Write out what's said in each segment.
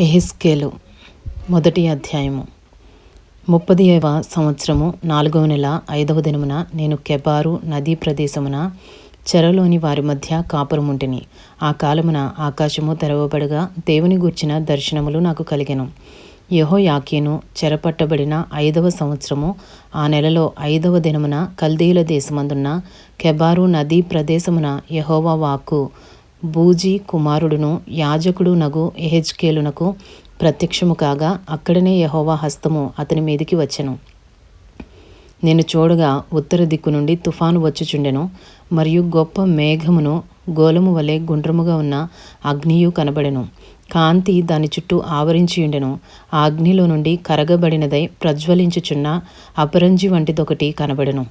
ఎహిస్కేలు మొదటి అధ్యాయము. ముప్పదివ సంవత్సరము నాలుగవ నెల ఐదవ దినమున నేను కెబారు నదీ ప్రదేశమున చెరలోని వారి మధ్య కాపురముంటిని. ఆ కాలమున ఆకాశము తెరవబడగా దేవుని గూర్చిన దర్శనములు నాకు కలిగెను. యహో చెరపట్టబడిన ఐదవ సంవత్సరము ఆ నెలలో ఐదవ దినమున కల్దీల దేశమందున్న కెబారు నదీ ప్రదేశమున యహోవా వాక్కు బూజీ కుమారుడును యాజకుడు నగు ఎహెజ్కేలునకు ప్రత్యక్షము కాగా అక్కడనే యహోవా హస్తము అతని మీదికి వచ్చెను. నేను చూడగా ఉత్తర దిక్కు నుండి తుఫాను వచ్చుచుండెను మరియు గొప్ప మేఘమును గోలము వలె గుండ్రముగా ఉన్న అగ్నియు కనబడెను. కాంతి దాని చుట్టూ ఆవరించియుండెను. ఆ అగ్నిలో నుండి కరగబడినదై ప్రజ్వలించుచున్న అపరంజి వంటిదొకటి కనబడెను.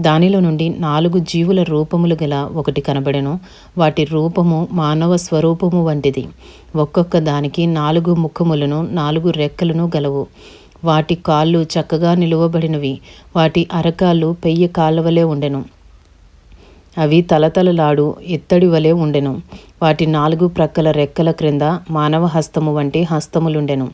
దానిలో నుండి నాలుగు జీవుల రూపములు గల ఒకటి కనబడెను. వాటి రూపము మానవ స్వరూపము వంటిది. ఒక్కొక్క దానికి నాలుగు ముఖములను నాలుగు రెక్కలను గలవు. వాటి కాళ్ళు చక్కగా నిలువబడినవి. వాటి అరకాళ్ళు పెయ్యి కాళ్ళ వలె ఉండెను. అవి తలతలలాడు ఎత్తడి వలె ఉండెను. వాటి నాలుగు ప్రక్కల రెక్కల క్రింద మానవ హస్తము వంటి హస్తములుండెను.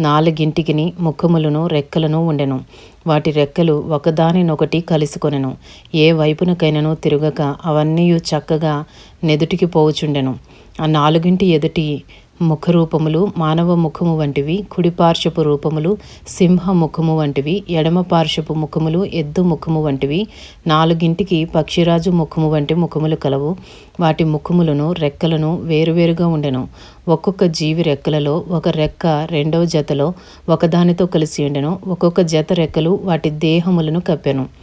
నాలుగింటికిని ముఖములను రెక్కలను ఉండెను. వాటి రెక్కలు ఒకదానినొకటి కలుసుకొనెను. ఏ వైపునకైనను తిరగక అవన్నీ చక్కగా నెదుటికి పోవుచుండెను. ఆ నాలుగింటి ఎదుటి ముఖరూపములు మానవ ముఖము వంటివి కుడిపార్శ్వపు రూపములు సింహ ముఖము వంటివి ఎడమ పార్శ్వపు ముఖములు ఎద్దు ముఖము వంటివి నాలుగింటికి పక్షిరాజు ముఖము వంటి ముఖములు కలవు. వాటి ముఖములను రెక్కలను వేరువేరుగా ఉండెను. ఒక్కొక్క జీవి రెక్కలలో ఒక రెక్క రెండవ జతలో ఒకదానితో కలిసి ఉండెను. ఒక్కొక్క జత రెక్కలు వాటి దేహములను కప్పెను.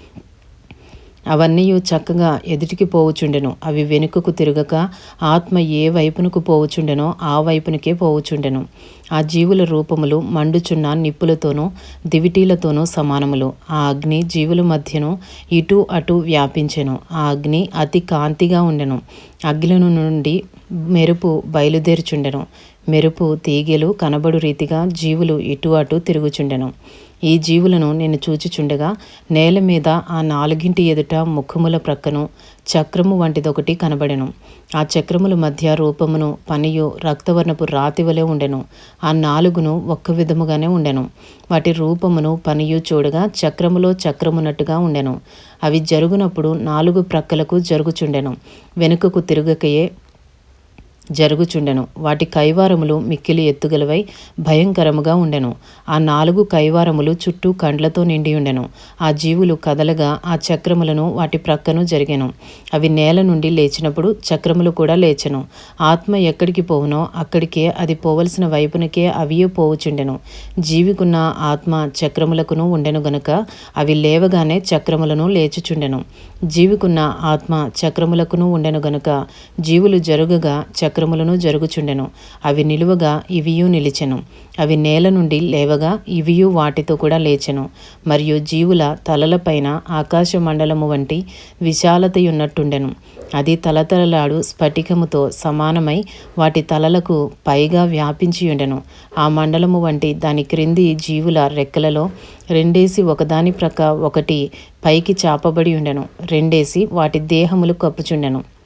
అవన్నీ చక్కగా ఎదుటికి పోవుచుండెను. అవి వెనుకకు తిరగక ఆత్మ ఏ వైపునకు పోవుచుండెనో ఆ వైపునకే పోవుచుండెను. ఆ జీవుల రూపములు మండుచున్న నిప్పులతోనూ దివిటీలతోనూ సమానములు. ఆ అగ్ని జీవుల మధ్యను ఇటు అటు వ్యాపించెను. ఆ అగ్ని అతి కాంతిగా ఉండెను. అగ్గిలను నుండి మెరుపు బయలుదేరుచుండెను. మెరుపు తీగెలు కనబడు రీతిగా జీవులు ఇటు అటు తిరుగుచుండెను. ఈ జీవులను నేను చూచిచుండగా నేల మీద ఆ నాలుగింటి ఎదుట ముఖముల ప్రక్కను చక్రము వంటిదొకటి కనబడెను. ఆ చక్రముల మధ్య రూపమును పనియు రక్తవర్ణపు రాతి వలె ఉండెను. ఆ నాలుగును ఒక్క విధముగానే ఉండెను. వాటి రూపమును పనియు చూడగా చక్రములో చక్రమునట్టుగా ఉండెను. అవి జరుగునప్పుడు నాలుగు ప్రక్కలకు జరుగుచుండెను. వెనుకకు తిరుగకయే జరుగుచుండెను. వాటి కైవారములు మిక్కిలి ఎత్తుగలవై భయంకరముగా ఉండెను. ఆ నాలుగు కైవారములు చుట్టూ కండ్లతో నిండి ఉండెను ఆ జీవులు కదలగా ఆ చక్రములను వాటి ప్రక్కను జరిగెను. అవి నేల నుండి లేచినప్పుడు చక్రములు కూడా లేచెను. ఆత్మ ఎక్కడికి పోవునో అక్కడికే అది పోవలసిన వైపునకే అవి పోవుచుండెను. జీవికున్న ఆత్మ చక్రములకును ఉండెను గనుక అవి లేవగానే చక్రములను లేచుచుండెను. జీవికున్న ఆత్మ చక్రములకును ఉండెను గనుక జీవులు జరుగగా చక్ర చక్రములను జరుగుచుండెను. అవి నిలువగా ఇవియు నిలిచెను. అవి నేల నుండి లేవగా ఇవియు వాటితో కూడా లేచెను. మరియు జీవుల తలలపైన ఆకాశ మండలము వంటి విశాలతయున్నట్టుండెను. అది తలతలలాడు స్ఫటికముతో సమానమై వాటి తలలకు పైగా వ్యాపించియుండెను. ఆ మండలము వంటి దాని క్రింది జీవుల రెక్కలలో రెండేసి ఒకదాని ప్రక్క ఒకటి పైకి చాపబడి ఉండెను రెండేసి వాటి దేహములు కప్పుచుండెను.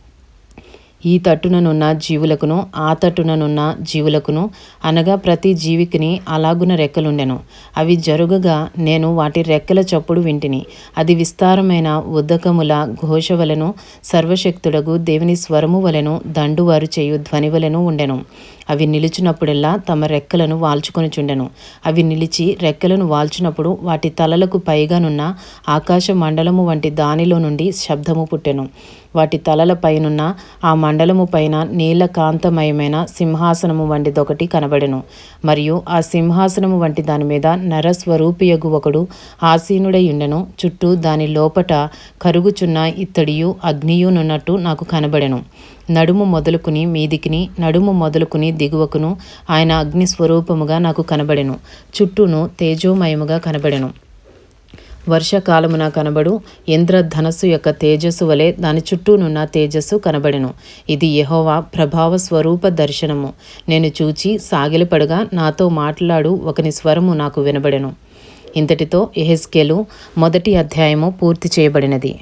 ఈ తట్టుననున్న జీవులకును ఆ తట్టుననున్న జీవులకును అనగా ప్రతి జీవికిని అలాగున రెక్కలుండెను. అవి జరుగగా నేను వాటి రెక్కల చప్పుడు వింటిని. అది విస్తారమైన ఉద్దకముల ఘోష వలెను సర్వశక్తుడగు దేవుని స్వరము వలెను దండువారు చేయు ధ్వని వలెను ఉండెను. అవి నిలిచినప్పుడెల్లా తమ రెక్కలను వాల్చుకొనిచుండెను. అవి నిలిచి రెక్కలను వాల్చినప్పుడు వాటి తలలకు పైగానున్న ఆకాశ మండలము వంటి దానిలో నుండి శబ్దము పుట్టెను. వాటి తలల పైనున్న ఆ మండలము పైన నీలకాంతమయమైన సింహాసనము వంటిదొకటి కనబడెను. మరియు ఆ సింహాసనము వంటి దాని మీద నరస్వరూపియగు ఒకడు ఆసీనుడై ఉండెను చుట్టూ దాని లోపట కరుగుచున్న ఇత్తడియు అగ్నియునున్నట్టు నాకు కనబడెను. నడుము మొదలుకుని మీదికిని నడుము మొదలుకుని దిగువకును ఆయన అగ్ని స్వరూపముగా నాకు కనబడెను. చుట్టూను తేజోమయముగా కనబడెను. వర్షకాలమున కనబడు ఇంద్రధనస్సు యొక్క తేజస్సు వలె దాని చుట్టూనున్న తేజస్సు కనబడెను. ఇది యహోవా ప్రభావ స్వరూప దర్శనము. నేను చూచి సాగిలపడగా నాతో మాట్లాడు ఒకని స్వరము నాకు వినబడెను. ఇంతటితో ఎహెస్కేలు మొదటి అధ్యాయము పూర్తి చేయబడినది.